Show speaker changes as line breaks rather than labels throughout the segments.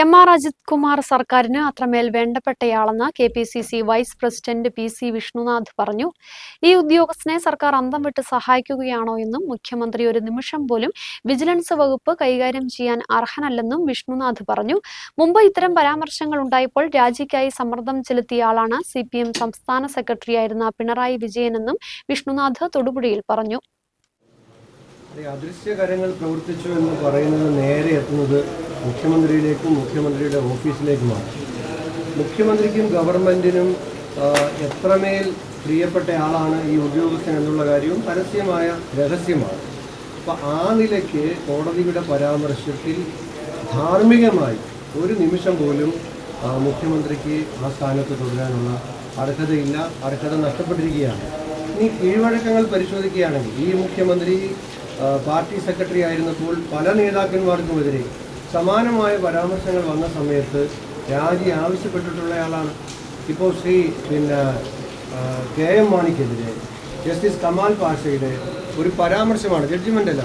M R Ajith Kumar സർക്കാരിന് അത്രമേൽ വേണ്ടപ്പെട്ടയാളെന്ന് K P C C vice president P C Vishnunath പറഞ്ഞു. ഈ ഉദ്യോഗസ്ഥനെ സർക്കാർ അന്തം വിട്ട് സഹായിക്കുകയാണോ എന്നും മുഖ്യമന്ത്രി ഒരു നിമിഷം പോലും വിജിലൻസ് വകുപ്പ് കൈകാര്യം ചെയ്യാൻ അർഹനല്ലെന്നും വിഷ്ണുനാഥ് പറഞ്ഞു. മുമ്പ് ഇത്തരം പരാമർശങ്ങൾ ഉണ്ടായപ്പോൾ രാജിക്കായി സമ്മർദ്ദം ചെലുത്തിയ ആളാണ് സി പി എം സംസ്ഥാന സെക്രട്ടറിയായിരുന്ന പിണറായി വിജയനെന്നും വിഷ്ണുനാഥ് തൊടുപുഴയിൽ പറഞ്ഞു.
അദൃശ്യകരങ്ങൾ പ്രവർത്തിച്ചു എന്ന് പറയുന്നത് നേരെ എത്തുന്നത് മുഖ്യമന്ത്രിയിലേക്കും മുഖ്യമന്ത്രിയുടെ ഓഫീസിലേക്കുമാണ്. മുഖ്യമന്ത്രിക്കും ഗവൺമെന്റിനും എത്രമേൽ പ്രിയപ്പെട്ട ആളാണ് ഈ ഉദ്യോഗസ്ഥൻ എന്നുള്ള കാര്യവും പരസ്യമായ രഹസ്യമാണ്. അപ്പം ആ നിലയ്ക്ക് കോടതിയുടെ പരാമർശത്തിൽ ധാർമ്മികമായി ഒരു നിമിഷം പോലും മുഖ്യമന്ത്രിക്ക് ആ സ്ഥാനത്ത് തുടരാനുള്ള അർഹതയില്ല അർഹത നഷ്ടപ്പെട്ടിരിക്കുകയാണ്. ഇനി കീഴ്വഴക്കങ്ങൾ പരിശോധിക്കുകയാണെങ്കിൽ ഈ മുഖ്യമന്ത്രി പാർട്ടി സെക്രട്ടറി ആയിരുന്നപ്പോൾ പല നേതാക്കന്മാർക്കുമെതിരെ സമാനമായ പരാമർശങ്ങൾ വന്ന സമയത്ത് രാജി ആവശ്യപ്പെട്ടിട്ടുള്ളയാളാണ്. ഇപ്പോൾ ശ്രീ പിന്നെ കെ എം മാണിക്കെതിരെ ജസ്റ്റിസ് കമാൽ പാഷയുടെ ഒരു പരാമർശമാണ്. ജഡ്ജ്മെന്റ് അല്ല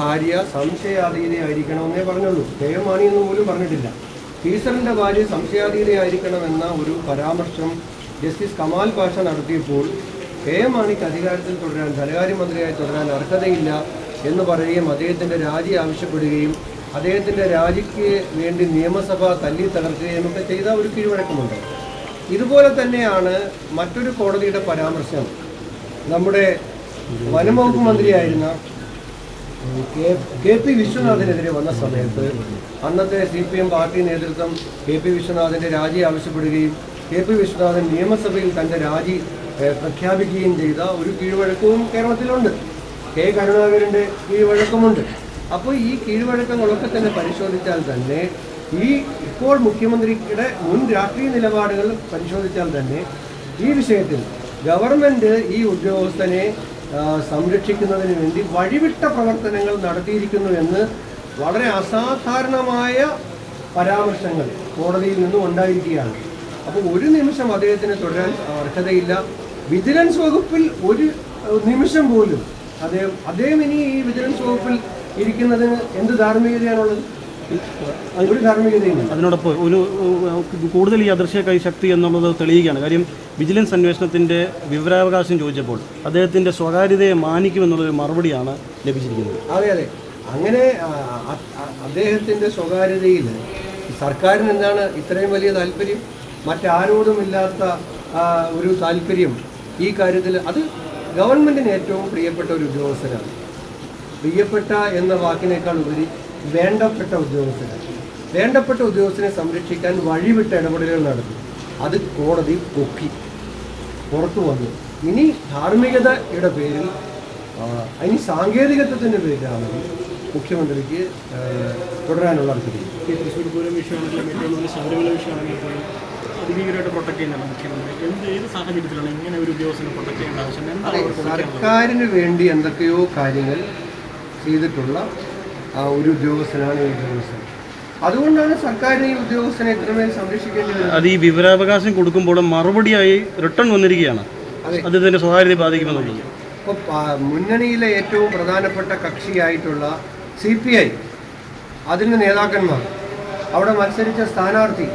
ഭാര്യ സംശയാധീനയായിരിക്കണമെന്നേ പറഞ്ഞുള്ളൂ. കെ എം മാണി എന്ന് പോലും പറഞ്ഞിട്ടില്ല. സീസറിന്റെ ഭാര്യ സംശയാധീനയായിരിക്കണമെന്ന ഒരു പരാമർശം ജസ്റ്റിസ് കമാൽ പാഷ നടത്തിയപ്പോൾ കെ എം മാണിക്ക് അധികാരത്തിൽ തുടരാൻ ധനകാര്യമന്ത്രിയായി തുടരാൻ അർഹതയില്ല എന്ന് പറയുകയും അദ്ദേഹത്തിന്റെ രാജി ആവശ്യപ്പെടുകയും അദ്ദേഹത്തിന്റെ രാജിക്ക് വേണ്ടി നിയമസഭ തല്ലി തകർക്കുകയും ഒക്കെ ചെയ്ത ഒരു കീഴ്വഴക്കമുണ്ട്. ഇതുപോലെ തന്നെയാണ് മറ്റൊരു കോടതിയുടെ പരാമർശം. നമ്മുടെ വനംവകുപ്പ് മന്ത്രിയായിരുന്ന കെ- പി വിശ്വനാഥിനെതിരെ വന്ന സമയത്ത് അന്നത്തെ സി പി എം പാർട്ടി നേതൃത്വം കെ പി വിശ്വനാഥിന്റെ രാജി ആവശ്യപ്പെടുകയും കെ പി വിശ്വനാഥൻ നിയമസഭയിൽ തന്റെ രാജി പ്രഖ്യാപിക്കുകയും ചെയ്ത ഒരു കീഴ്വഴക്കവും കേരളത്തിലുണ്ട്. കെ. കരുണാകരന്റെ കീഴ്വഴക്കമുണ്ട്. അപ്പോൾ ഈ കീഴ്വഴക്കങ്ങളൊക്കെ തന്നെ പരിശോധിച്ചാൽ തന്നെ ഈ ഇപ്പോൾ മുഖ്യമന്ത്രിയുടെ മുൻ രാഷ്ട്രീയ നിലപാടുകൾ പരിശോധിച്ചാൽ തന്നെ ഈ വിഷയത്തിൽ ഗവൺമെന്റ് ഈ ഉദ്യോഗസ്ഥനെ സംരക്ഷിക്കുന്നതിന് വേണ്ടി വഴിവിട്ട പ്രവർത്തനങ്ങൾ നടത്തിയിരിക്കുന്നു എന്ന് വളരെ അസാധാരണമായ പരാമർശങ്ങൾ കോടതിയിൽ നിന്നും ഉണ്ടായിരിക്കുകയാണ്. അപ്പോൾ ഒരു നിമിഷം അദ്ദേഹത്തിന് തുടരാൻ അർഹതയില്ല. വിജിലൻസ് വകുപ്പിൽ ഒരു നിമിഷം പോലും അദ്ദേഹം അദ്ദേഹം ഇനി ഈ വിജിലൻസ് വകുപ്പിൽ ഇരിക്കുന്നതിന് എന്ത് ധാർമ്മികതയാണുള്ളത്? ഒരു
അതിനോടൊപ്പം ഒരു കൂടുതൽ ഈ അദൃശ്യ ശക്തി എന്നുള്ളത് തെളിയിക്കുകയാണ്. കാര്യം വിജിലൻസ് അന്വേഷണത്തിന്റെ വിവരാവകാശം ചോദിച്ചപ്പോൾ അദ്ദേഹത്തിന്റെ സ്വകാര്യതയെ മാനിക്കുമെന്നുള്ള ഒരു മറുപടിയാണ് ലഭിച്ചിരിക്കുന്നത്.
അതെ അതെ. അങ്ങനെ ആ, അ- അ- അദ്ദേഹത്തിന്റെ സ്വകാര്യതയിൽ സർക്കാരിന് എന്താണ് ഇത്രയും വലിയ താല്പര്യം? മറ്റാരോടുമില്ലാത്ത ഇല്ലാത്ത ഒരു താല്പര്യം ഈ കാര്യത്തിൽ അത് ഗവൺമെന്റിന് ഏറ്റവും പ്രിയപ്പെട്ട ഒരു ഉദ്യോഗസ്ഥനാണ്. പ്രിയപ്പെട്ട എന്ന വാക്കിനേക്കാൾ ഉപരി വേണ്ടപ്പെട്ട ഉദ്യോഗസ്ഥനാണ്. വേണ്ടപ്പെട്ട ഉദ്യോഗസ്ഥനെ സംരക്ഷിക്കാൻ വഴിവിട്ട ഇടപെടലുകൾ നടത്തി. അത് കോടതി പൊക്കി. പുറത്തു വന്നു. ഇനി ധാർമ്മികതയുടെ പേരിൽ ഇനി സാങ്കേതികത്വത്തിന്റെ പേരിലാണെങ്കിൽ മുഖ്യമന്ത്രിക്ക് തുടരാനുള്ള അർഹത
ഈ തൃശ്ശൂർ പൂരം വിഷയമാണെങ്കിലും ഏറ്റവും ശബരിമല വിഷയമാണെങ്കിൽ അതിഭീകരമായിട്ട് പ്രൊട്ടക്ട് ചെയ്യുന്നതാണ് മുഖ്യമന്ത്രി. എന്ത് ഏത് സാഹചര്യത്തിലാണ് ഇങ്ങനെ ഒരു ഉദ്യോഗസ്ഥനെ പ്രൊട്ടക്ട് ചെയ്യേണ്ട ആവശ്യം? എന്താണ്?
സർക്കാരിന് വേണ്ടി എന്തൊക്കെയോ കാര്യങ്ങൾ ചെയ്തിട്ടുള്ള ആ, ഒരു ഉദ്യോഗസ്ഥനാണ് ഈ ഉദ്യോഗസ്ഥൻ. അതുകൊണ്ടാണ് സർക്കാരിന് ഈ ഉദ്യോഗസ്ഥനെ ഇത്രമേൽ സംരക്ഷിക്കേണ്ടത് വരുന്നത്.
അത് ഈ വിവരാവകാശം കൊടുക്കുമ്പോൾ മറുപടിയായി റിട്ടേൺ വന്നിരിക്കുകയാണ്. അദ്ദേഹത്തിന്റെ സ്വകാര്യതയെ ബാധിക്കുമെന്നുള്ളത്.
ഇപ്പോൾ മുന്നണിയിലെ ഏറ്റവും പ്രധാനപ്പെട്ട കക്ഷിയായിട്ടുള്ള സി പി ഐ അതിന്റെ നേതാക്കന്മാർ അവിടെ മത്സരിച്ച സ്ഥാനാർത്ഥി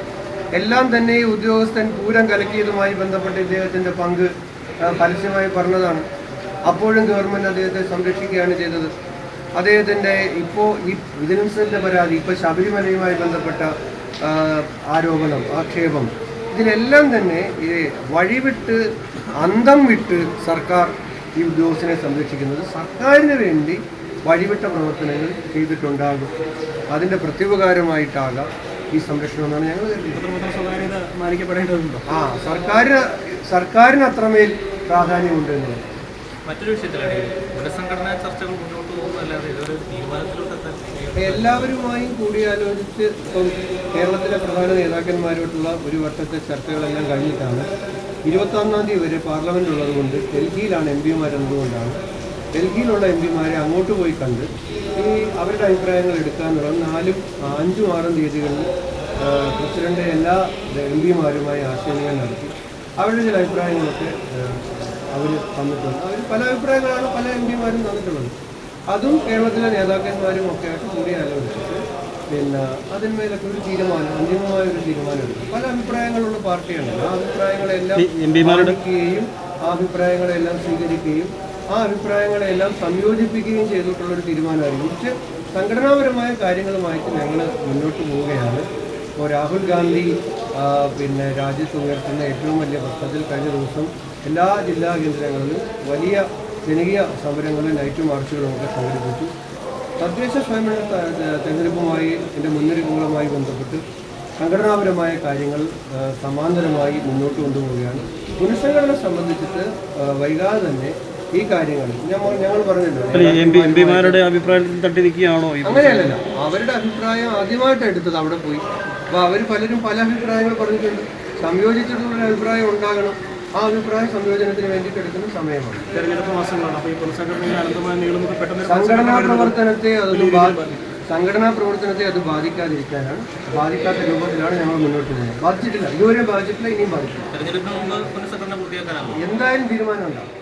എല്ലാം തന്നെ ഈ ഉദ്യോഗസ്ഥൻ പൂരം കലക്കിയതുമായി ബന്ധപ്പെട്ട് ഇദ്ദേഹത്തിന്റെ പങ്ക് പരസ്യമായി പറഞ്ഞതാണ്. അപ്പോഴും ഗവൺമെന്റ് അദ്ദേഹത്തെ സംരക്ഷിക്കുകയാണ് ചെയ്തത്. അദ്ദേഹത്തിന്റെ ഇപ്പോൾ ഈ വിജിലൻസിന്റെ പരാതി ഇപ്പോൾ ശബരിമലയുമായി ബന്ധപ്പെട്ട ആരോപണം ആക്ഷേപം ഇതിലെല്ലാം തന്നെ ഈ വഴിവിട്ട് അന്തം വിട്ട് സർക്കാർ ഈ ഉദ്യോഗസ്ഥനെ സംരക്ഷിക്കുന്നത് സർക്കാരിന് വേണ്ടി വഴിവിട്ട പ്രവർത്തനങ്ങൾ ചെയ്തിട്ടുണ്ടാകും. അതിന്റെ പ്രത്യുപകാരമായിട്ടാകാം. ഈ സംരക്ഷണം എന്നാണ് ഞങ്ങൾ
മാനിക്കപ്പെടേണ്ടതുണ്ടോ?
ആ സർക്കാർ സർക്കാരിന് അത്രമേൽ പ്രാധാന്യമുണ്ട് എന്നുള്ളത്.
മറ്റൊരു വിഷയത്തിലാണ് ഈ പുനഃസംഘടനാ ചർച്ചകൾ മുന്നോട്ട് പോകുന്നതല്ലാതെ ഇതൊരു തീരുമാനത്തിലോട്ട് എത്താൻ
എല്ലാവരുമായും കൂടിയാലോചിച്ച് ഇപ്പം കേരളത്തിലെ പ്രധാന നേതാക്കന്മാരോട്ടുള്ള ഒരു വർഷത്തെ ചർച്ചകളെല്ലാം കഴിഞ്ഞിട്ടാണ് ഇരുപത്തൊന്നാം തീയതി വരെ പാർലമെന്റ് ഉള്ളതുകൊണ്ട് ഡൽഹിയിലാണ് എം പിമാരെന്നതുകൊണ്ടാണ് ഡൽഹിയിലുള്ള എം പിമാരെ അങ്ങോട്ട് പോയി കണ്ട് ഈ അവരുടെ അഭിപ്രായങ്ങൾ എടുക്കാനുള്ള നാലും അഞ്ചും ആറും തീയതികളിൽ പ്രസിഡന്റ് എല്ലാ എം പിമാരുമായി ആശയവിനിമയം നടത്തി. അവരുടെ ചില അഭിപ്രായങ്ങളൊക്കെ അവർ തന്നിട്ടുണ്ട്. അവർ പല അഭിപ്രായങ്ങളാണ് പല എം പിമാരും തന്നിട്ടുള്ളത്. അതും കേരളത്തിലെ നേതാക്കന്മാരും ഒക്കെ ആയിട്ട് കൂടി ആലോചിച്ചിട്ട് പിന്നെ അതിന്മേലൊക്കെ ഒരു തീരുമാനം അന്തിമമായ ഒരു തീരുമാനം എടുക്കും പല അഭിപ്രായങ്ങളുള്ള പാർട്ടിയാണ്. ആ അഭിപ്രായങ്ങളെല്ലാം പാലിക്കുകയും ആ അഭിപ്രായങ്ങളെല്ലാം സ്വീകരിക്കുകയും ആ അഭിപ്രായങ്ങളെല്ലാം സംയോജിപ്പിക്കുകയും ചെയ്തിട്ടുള്ള ഒരു തീരുമാനമായിരിക്കും പക്ഷേ സംഘടനാപരമായ കാര്യങ്ങളുമായിട്ട് ഞങ്ങൾ മുന്നോട്ട് പോവുകയാണ്. ഇപ്പോൾ രാഹുൽ ഗാന്ധി പിന്നെ രാജ്യത്ത് ഉയർത്തുന്ന ഏറ്റവും വലിയ പ്രശ്നത്തിൽ കഴിഞ്ഞ ദിവസം എല്ലാ ജില്ലാ കേന്ദ്രങ്ങളിലും വലിയ ജനകീയ സമരങ്ങളും നൈറ്റ് മാർച്ചുകളും ഒക്കെ സംഘടിപ്പിച്ചു. തദ്ദേശ സ്വയംഭരണ തെരഞ്ഞെടുപ്പുമായി എന്റെ മുന്നൊരുക്കങ്ങളുമായി ബന്ധപ്പെട്ട് സംഘടനാപരമായ കാര്യങ്ങൾ സമാന്തരമായി മുന്നോട്ട് കൊണ്ടുപോവുകയാണ്. പുനഃസംഘടന സംബന്ധിച്ചിട്ട് വൈകാതെ തന്നെ ഈ കാര്യങ്ങൾ ഞങ്ങൾ പറഞ്ഞല്ലോ.
എം പിമാരുടെ അഭിപ്രായത്തിൽ തട്ടി നിൽക്കുകയാണോ
അങ്ങനെയല്ലല്ലോ. അവരുടെ അഭിപ്രായം ആദ്യമായിട്ട് എടുത്തത് അവിടെ പോയി. അപ്പോൾ അവർ പലരും പല അഭിപ്രായങ്ങൾ പറഞ്ഞിട്ടുണ്ട്. സംയോജിച്ചിട്ടുള്ള അഭിപ്രായം ഉണ്ടാകണം. ആ അഭിപ്രായ സംയോജനത്തിന് വേണ്ടിയിട്ട് എടുക്കുന്ന സമയമാണ്.
തെരഞ്ഞെടുപ്പ് മാസങ്ങളാണ്. അപ്പോൾ ഈ ഒരു
സംഘടനാ പ്രവർത്തനത്തെ അതൊന്നും സംഘടനാ പ്രവർത്തനത്തെ അത് ബാധിക്കാതിരിക്കാനാണ്. ബാധിക്കാത്ത രൂപത്തിലാണ് ഞങ്ങൾ മുന്നോട്ട് പോകുന്നത് ബാധിച്ചിട്ടില്ല. ഇതുവരെ ബാധിച്ചിട്ടില്ല ഇനിയും ബാധിക്കില്ല
പുനഃസംഘടന
എന്തായാലും തീരുമാനം ഉണ്ടാവും.